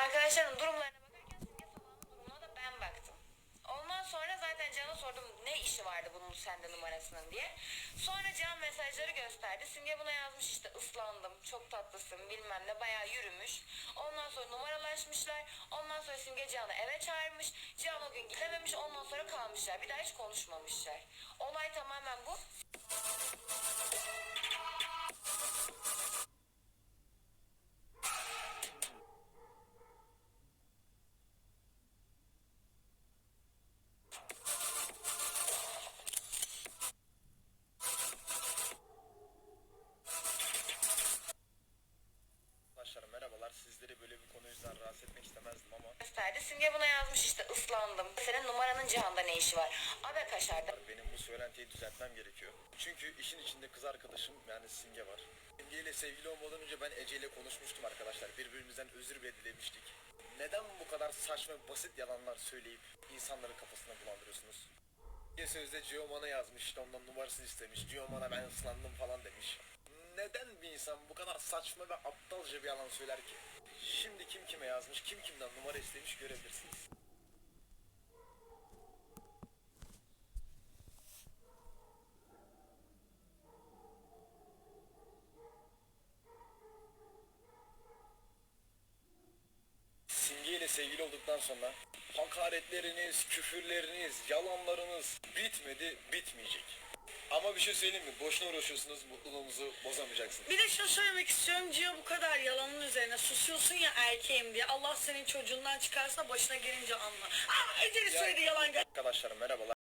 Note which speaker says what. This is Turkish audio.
Speaker 1: arkadaşların durumlarına bakarken Simge Salah'ın da ben baktım. Ondan sonra zaten Can'a sordum ne işi vardı bunun sende numarasının diye. Sonra Can mesajları gösterdi. Simge buna yazmış işte ıslandım, çok tatlısın bilmem ne bayağı yürümüş. Ondan sonra numaralaşmışlar. Ondan sonra Simge Can'ı eve çağırmış. Can o gün gidememiş ondan sonra kalmışlar. Bir daha hiç konuşmamışlar. Olay tamamen
Speaker 2: merhabalar. Sizleri böyle bir konu yüzünden rahatsız etmek istemezdim ama
Speaker 1: gösterdi. Simge buna yazmış işte ıslandım. Senin numaranın Cihan'da ne işi var? Abe kaşarda.
Speaker 2: benim bu söylentiyi düzeltmem gerekiyor. Çünkü işin içinde kız arkadaşım yani Simge var. Simge ile sevgili olmadan önce ben Ece ile konuşmuştum arkadaşlar. Birbirimizden özür bile dilemiştik. Neden bu kadar saçma basit yalanlar söyleyip insanların kafasına bulandırıyorsunuz? Bir sözde Gioman'a yazmış işte ondan numarasını istemiş. Gioman'a ben ıslandım falan demiş. Neden bir insan bu kadar saçma ve aptalca bir yalan söyler ki? Şimdi kim kime yazmış, kim kimden numara istemiş görebilirsiniz. Simge ile sevgili olduktan sonra hakaretleriniz, küfürleriniz, yalanlarınız bitmedi, bitmeyecek. Ama bir şey söyleyeyim mi? Boşuna uğraşıyorsunuz, mutluluğumuzu bozamayacaksınız.
Speaker 3: Bir de şunu söylemek istiyorum. Cio bu kadar yalanın üzerine susuyorsun ya erkeğim diye. Allah senin çocuğundan çıkarsa başına gelince anla. Aa Eceli söyledi yalan.
Speaker 2: Arkadaşlar merhabalar.